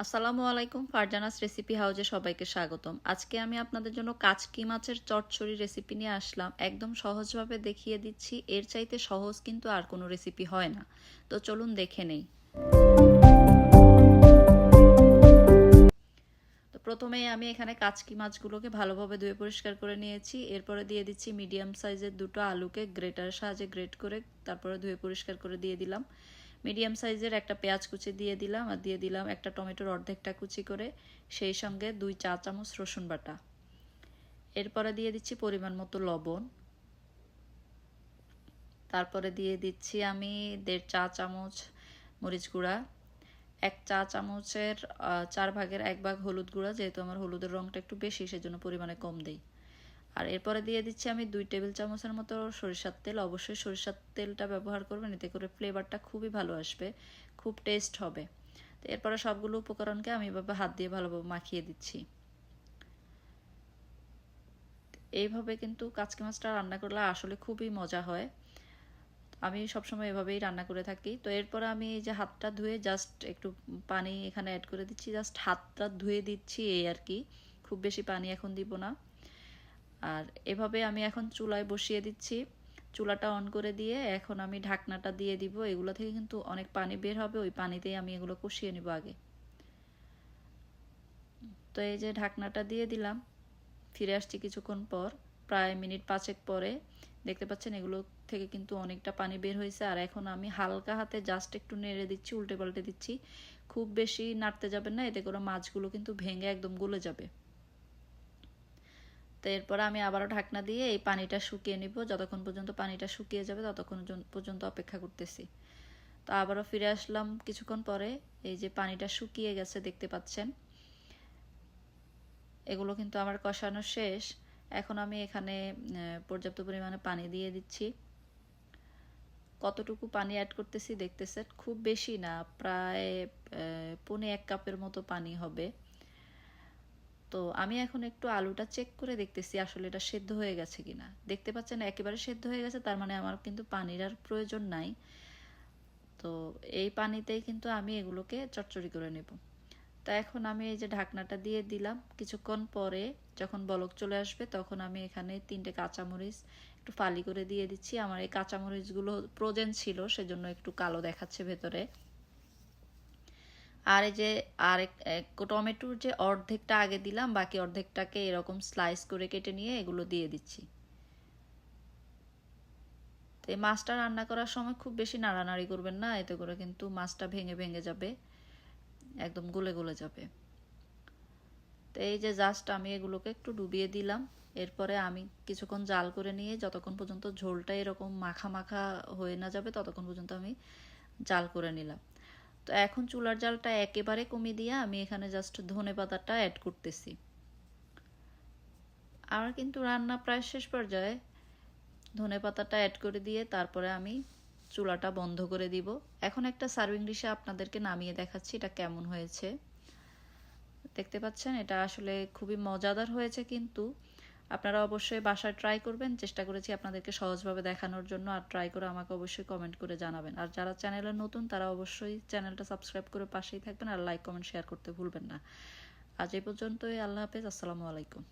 আসসালামু আলাইকুম, ফারজানাস রেসিপি হাউজে সবাইকে স্বাগতম। আজকে আমি আপনাদের জন্য কাচকি মাছের চটচড়ি রেসিপি নিয়ে আসলাম। একদম সহজভাবে দেখিয়ে দিচ্ছি, এর চাইতে সহজ কিন্তু আর কোনো রেসিপি হয় না। তো চলুন দেখে নেই। তো প্রথমেই আমি এখানে কাচকি মাছগুলোকে ভালোভাবে ধুয়ে পরিষ্কার করে নিয়েছি। এরপরে দিয়ে দিচ্ছি মিডিয়াম সাইজের দুটো আলুকে গ্রেটারের সাহায্যে গ্রেট করে তারপরে ধুয়ে পরিষ্কার করে দিয়ে দিলাম। মিডিয়াম সাইজের একটা পেঁয়াজ কুচি দিয়ে দিলাম আর দিয়ে দিলাম একটা টমেটোর অর্ধেকটা কুচি করে, সেই সঙ্গে দুই চা চামচ রসুন বাটা। এরপরে দিয়ে দিচ্ছি পরিমাণ মতো লবণ। তারপরে দিয়ে দিচ্ছি আমি দেড় চা চামচ মরিচ গুঁড়া, এক চা চামচের চার ভাগের এক ভাগ হলুদ গুঁড়া, যেহেতু আমার হলুদের রঙটা একটু বেশি, সেজন্য পরিমাণে কম দেই। আর এরপরে দিয়ে দিচ্ছি আমি দুই টেবিল চামচের মতো সরিষার তেল। অবশ্যই সরিষার তেলটা ব্যবহার করবেন, এতে করে ফ্লেভারটা খুবই ভালো আসবে, খুব টেস্ট হবে। তো এরপরে সবগুলো উপকরণকে আমি এভাবে হাত দিয়ে ভালোভাবে মাখিয়ে দিচ্ছি। এইভাবে কিন্তু কাচকি মাছটা রান্না করলে আসলে খুবই মজা হয়। আমি সবসময় এভাবেই রান্না করে থাকি। তো এরপরে আমি এই যে হাতটা ধুয়ে জাস্ট একটু পানি এখানে অ্যাড করে দিচ্ছি। জাস্ট হাতটা ধুয়ে দিচ্ছি এই আর কি। খুব বেশি পানি এখন দিব না। আর এভাবে আমি এখন চুলায় বসিয়ে দিচ্ছি। চুলাটা অন করে দিয়ে এখন আমি ঢাকনাটা দিয়ে দিব। এগুলো থেকে কিন্তু অনেক পানি বের হবে, ওই পানিতেই আমি এগুলো কষিয়ে নিব আগে। তো এই যে ঢাকনাটা দিয়ে দিলাম, ফিরে আসছি কিছুক্ষণ পর, প্রায় মিনিট পাঁচেক পরে। দেখতে পাচ্ছেন এগুলো থেকে কিন্তু অনেকটা পানি বের হয়েছে। আর এখন আমি হালকা হাতে জাস্ট একটু নেড়ে দিচ্ছি, উল্টে পাল্টে দিচ্ছি। খুব বেশি নাড়তে যাবেন না, এতে করে মাছগুলো কিন্তু ভেঙে একদম গলে যাবে। তো এরপর আমি আবারও ঢাকনা দিয়ে এই পানিটা শুকিয়ে নিব। যতক্ষণ পর্যন্ত পানিটা শুকিয়ে যাবে, ততক্ষণ পর্যন্ত অপেক্ষা করতেছি। তো আবারও ফিরে আসলাম কিছুক্ষণ পরে। এই যে পানিটা শুকিয়ে গেছে, দেখতে পাচ্ছেন? এগুলো কিন্তু আমার কষানো শেষ। এখন আমি এখানে পর্যাপ্ত পরিমাণে পানি দিয়ে দিচ্ছি। কতটুকু পানি অ্যাড করতেছি দেখতেছেন? খুব বেশি না, প্রায় পনে এক কাপের মতো পানি হবে। তো আমি এখন একটু আলুটা চেক করে দেখতেছি আসলে এটা সেদ্ধ হয়ে গেছে কিনা। দেখতে পাচ্ছেন একেবারে সেদ্ধ হয়ে গেছে, তার মানে আমার কিন্তু পানির আর প্রয়োজন নাই। তো এই পানিতেই কিন্তু আমি এগুলোকে চচ্চড়ি করে নেব। তা এখন আমি এই যে ঢাকনাটা দিয়ে দিলাম, কিছুক্ষণ পরে যখন বলক চলে আসবে তখন আমি এখানে তিনটে কাঁচামরিচ একটু ফালি করে দিয়ে দিচ্ছি। আমার এই কাঁচামরিচগুলো প্রোজেন ছিল, সেজন্য একটু কালো দেখাচ্ছে ভেতরে। আর এই যে আর টমেটোর যে অর্ধেকটা আগে দিলাম, বাকি অর্ধেকটাকে এরকম স্লাইস করে কেটে নিয়ে এগুলো দিয়ে দিচ্ছি। তো এই মাছটা রান্না করার সময় খুব বেশি নাড়ানাড়ি করবেন না, এতে করে কিন্তু মাছটা ভেঙে ভেঙে যাবে, একদম গলে গলে যাবে। তো এই যে জাস্ট আমি এগুলোকে একটু ডুবিয়ে দিলাম, এরপরে আমি কিছুক্ষণ জাল করে নিয়ে যতক্ষণ পর্যন্ত ঝোলটা এরকম মাখা মাখা হয়ে না যাবে, ততক্ষণ পর্যন্ত আমি জাল করে নিলাম। তো এখন চুলার জালটা একেবারে কমিয়ে দিয়ে আমি এখানে জাস্ট ধনে পাতাটা অ্যাড করতেছি। আর কিন্তু রান্না প্রায় শেষ পর্যায়ে ধনে পাতাটা অ্যাড করে দিয়ে তারপরে আমি চুলাটা বন্ধ করে দিব। এখন একটা সার্ভিং ডিশে আপনাদেরকে নামিয়ে দেখাচ্ছি এটা কেমন হয়েছে। দেখতে পাচ্ছেন, এটা আসলে খুবই মজাদার হয়েছে কিন্তু। আপনারা অবশ্যই বাসায় ট্রাই করবেন। চেষ্টা করেছি আপনাদেরকে সহজভাবে দেখানোর জন্য। আর ট্রাই করে আমাকে অবশ্যই কমেন্ট করে জানাবেন। আর যারা চ্যানেলে নতুন, তারা অবশ্যই চ্যানেলটা সাবস্ক্রাইব করে পাশেই থাকবেন। আর লাইক কমেন্ট শেয়ার করতে ভুলবেন না। আজ এই পর্যন্তই। আল্লাহ হাফেজ। আসসালামু আলাইকুম।